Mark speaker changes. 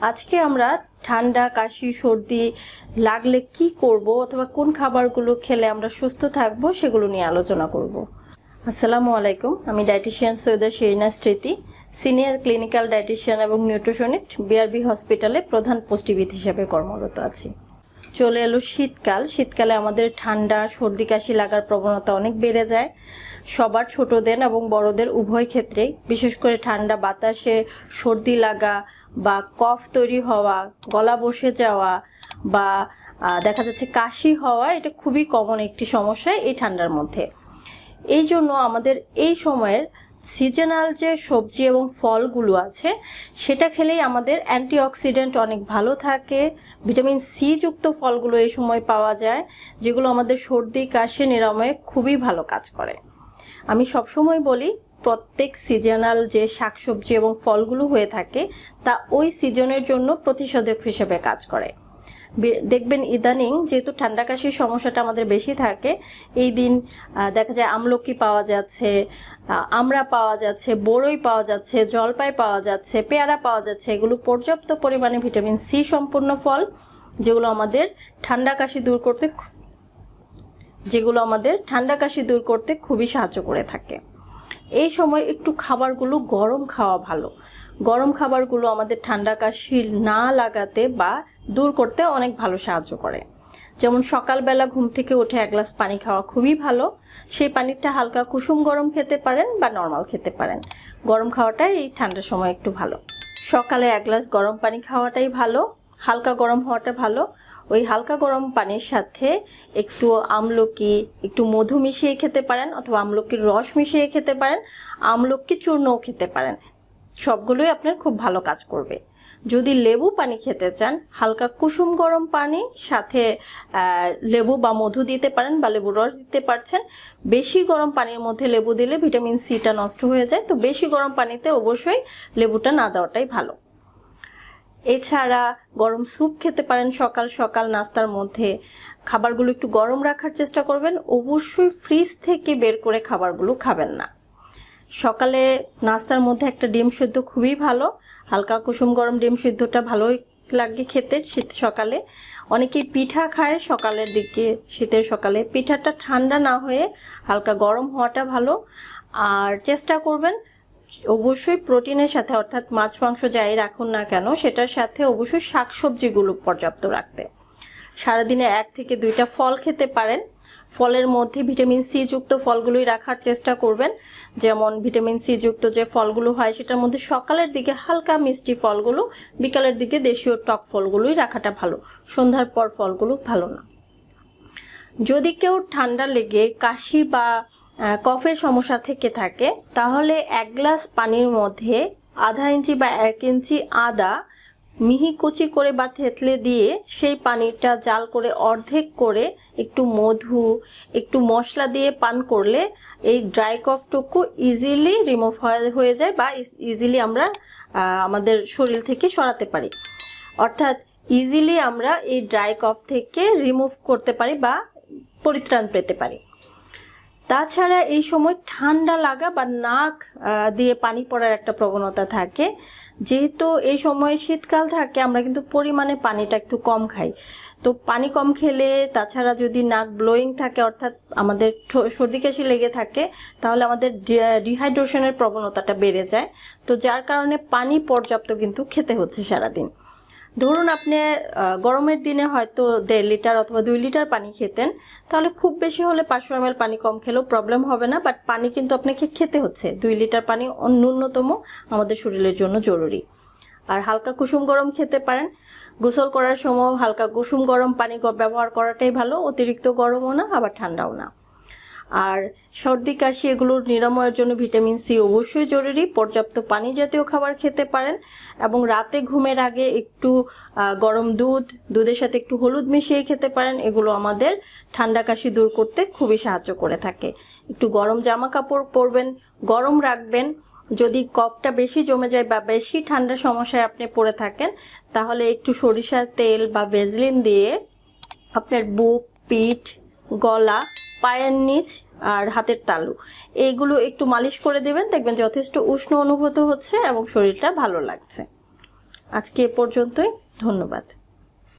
Speaker 1: আজকে আমরা ঠান্ডা, কাশি, সর্দি লাগলে কি করব অথবা কোন খাবারগুলো খেলে আমরা সুস্থ থাকব সেগুলো নিয়ে আলোচনা করব। আসসালামু আলাইকুম, আমি dietitian Syeda Sherina Smriti, senior clinical dietitian এবং নিউট্রিশনিস্ট, বিআরবি হসপিটালে প্রধান পুষ্টিবিদ হিসেবে কর্মরত আছি। চলে এলো শীতকাল। শীতকালে আমাদের ঠান্ডা, সর্দি, কাশি লাগার প্রবণতা অনেক বেড়ে যায়। সবার ছোটদের এবং বড়দের উভয় ক্ষেত্রেই। বিশেষ করে ঠান্ডা বাতাসে সর্দি লাগা বা কফ তৈরি হওয়া, গলা বসে যাওয়া বা দেখা যাচ্ছে কাশি হওয়া, এটা খুবই কমন একটি সমস্যা এই ঠান্ডার মধ্যে। এই জন্য আমাদের এই সময়ের সিজনাল যে সবজি এবং ফলগুলো আছে, সেটা খেলেই আমাদের অ্যান্টিঅক্সিডেন্ট অনেক ভালো থাকে। ভিটামিন সি যুক্ত ফলগুলো এই সময় পাওয়া যায়, যেগুলো আমাদের সর্দি, কাশি, নিরাময়ে খুবই ভালো কাজ করে। আমি সবসময় বলি, প্রত্যেক সিজনাল যে শাকসবজি এবং ফলগুলো হয়ে থাকে, তা ওই সিজনের জন্য প্রতিষেধক হিসেবে কাজ করে। দেখবেন ইদানিং যেহেতু ঠান্ডা কাশির সমস্যাটা আমাদের বেশি থাকে, এই দিন দেখা যায় আমলকি পাওয়া যাচ্ছে আমড়া পাওয়া যাচ্ছে বড়ই পাওয়া যাচ্ছে, জলপাই পাওয়া যাচ্ছে, পেয়ারা পাওয়া যাচ্ছে, এগুলো পর্যাপ্ত পরিমাণে ভিটামিন সি সম্পূর্ণ ফল, যেগুলো আমাদের ঠান্ডা কাশি দূর করতে যেগুলো আমাদের ঠান্ডা কাশি দূর করতে খুবই সাহায্য করে থাকে। এই সময় একটু খাবারগুলো গরম খাওয়া ভালো। গরম খাবারগুলো আমাদের ঠান্ডা কাশি না লাগাতে বা দূর করতে অনেক ভালো সাহায্য করে। যেমন সকালবেলা ঘুম থেকে উঠে এক গ্লাস পানি খাওয়া খুবই ভালো। সেই পানিটা হালকা কুসুম গরম খেতে পারেন বা নর্মাল খেতে পারেন। গরম খাওয়াটাই এই ঠান্ডার সময় একটু ভালো। সকালে এক গ্লাস গরম পানি খাওয়াটাই ভালো। হালকা গরম হওয়াটা ভালো। ওই হালকা গরম পানির সাথে একটু আমলকি, একটু মধু মিশিয়ে খেতে পারেন অথবা আমলকির রস মিশিয়ে খেতে পারেন, আমলকি চূর্ণও খেতে পারেন। সবগুলোই আপনার খুব ভালো কাজ করবে। যদি লেবু পানি খেতে চান, হালকা কুসুম গরম পানি, সাথে লেবু বা মধু দিতে পারেন বা লেবুর রস দিতে পারছেন, বেশি গরম পানির মধ্যে লেবু দিলে ভিটামিন সিটা নষ্ট হয়ে যায়, তো বেশি গরম পানিতে অবশ্যই লেবুটা না দেওয়াটাই ভালো। এছাড়া গরম স্যুপ খেতে পারেন সকাল সকাল নাস্তার মধ্যে। খাবারগুলো একটু গরম রাখার চেষ্টা করবেন, অবশ্যই ফ্রিজ থেকে বের করে খাবারগুলো খাবেন না। সকালে নাস্তার মধ্যে একটা ডিম সিদ্ধ খুবই ভালো। হালকা কুসুম গরম ডিম সিদ্ধটা ভালোই লাগে খেতে শীত সকালে। অনেকেই পিঠা খায় সকালের দিকে, শীতের সকালে। পিঠাটা ঠান্ডা না হয়ে হালকা গরম হওয়াটা ভালো। আর চেষ্টা করবেন অবশ্যই প্রোটিনের সাথে, অর্থাৎ মাছ মাংস যাই রাখুন না কেন, সেটার সাথে অবশ্যই শাকসবজিগুলো পর্যাপ্ত রাখতে। সারাদিনে এক থেকে দুইটা ফল খেতে পারেন। ফলের মধ্যে ভিটামিন সি যুক্ত ফলগুলোই রাখার চেষ্টা করবেন। যেমন ভিটামিন সি যুক্ত যে ফলগুলো হয়, সেটার মধ্যে সকালের দিকে হালকা মিষ্টি ফলগুলো, বিকালের দিকে দেশীয় টক ফলগুলোই রাখাটা ভালো। সন্ধ্যার পর ফলগুলো ভালো না। যদি কেউ ঠান্ডা লেগে কাশি বা কফের সমস্যা থেকে থাকে, তাহলে এক গ্লাস পানির মধ্যে আধা ইঞ্চি বা এক ইঞ্চি আদা মিহি কুচি করে বা থেতলে দিয়ে সেই পানিটা জাল করে অর্ধেক করে একটু মধু, একটু মশলা দিয়ে পান করলে এই ড্রাই কফটুকু ইজিলি রিমুভ হয়ে যায় বা ইজিলি আমরা আমাদের শরীর থেকে সরাতে পারি। অর্থাৎ ইজিলি আমরা এই ড্রাই কফ থেকে রিমুভ করতে পারি বা পরিত্রাণ পেতে পারি। তাছাড়া এই সময় ঠান্ডা লাগা বা নাক দিয়ে পানি পড়ার একটা প্রবণতা থাকে। যেহেতু এই সময় শীতকাল থাকে, আমরা কিন্তু পরিমাণে পানিটা একটু কম খাই। তো পানি কম খেলে, তাছাড়া যদি নাক ব্লোয়িং থাকে, অর্থাৎ আমাদের সর্দি কাশি লেগে থাকে, তাহলে আমাদের ডিহাইড্রেশনের প্রবণতাটা বেড়ে যায়। তো যার কারণে পানি পর্যাপ্ত কিন্তু খেতে হচ্ছে সারাদিন। ধরুন আপনি গরমের দিনে হয়তো দেড় লিটার অথবা দুই লিটার পানি খেতেন, তাহলে খুব বেশি হলে পাঁচশো এম পানি কম খেলেও প্রবলেম হবে না বাট পানি কিন্তু আপনাকে খেতে হচ্ছে। দুই লিটার পানি ন্যূনতম আমাদের শরীরের জন্য জরুরি। আর হালকা কুসুম গরম খেতে পারেন। গোসল করার সময় হালকা কুসুম গরম পানি ব্যবহার করাটাই ভালো, অতিরিক্ত গরমও না, আবার ঠান্ডাও না। আর সর্দি, কাশি এগুলোর নিরাময়ের জন্য ভিটামিন সি অবশ্যই জরুরি। পর্যাপ্ত পানি জাতীয় খাবার খেতে পারেন এবং রাতে ঘুমের আগে একটু গরম দুধ, দুধের সাথে একটু হলুদ মিশিয়ে খেতে পারেন। এগুলো আমাদের ঠান্ডা, কাশি দূর করতে খুবই সাহায্য করে থাকে। একটু গরম জামা কাপড় পরবেন, গরম রাখবেন। যদি কফটা বেশি জমে যায় বা বেশি ঠান্ডা সমস্যায় আপনি পড়ে থাকেন, তাহলে একটু সরিষার তেল বা ভেজলিন দিয়ে আপনার বুক, পিঠ, গলা পায়ের নিচ আর হাতের তালু। এইগুলো একটু মালিশ করে দেবেন, দেখবেন যথেষ্ট উষ্ণ অনুভূত হচ্ছে এবং শরীরটা ভালো লাগছে। আজকে এ পর্যন্তই, ধন্যবাদ।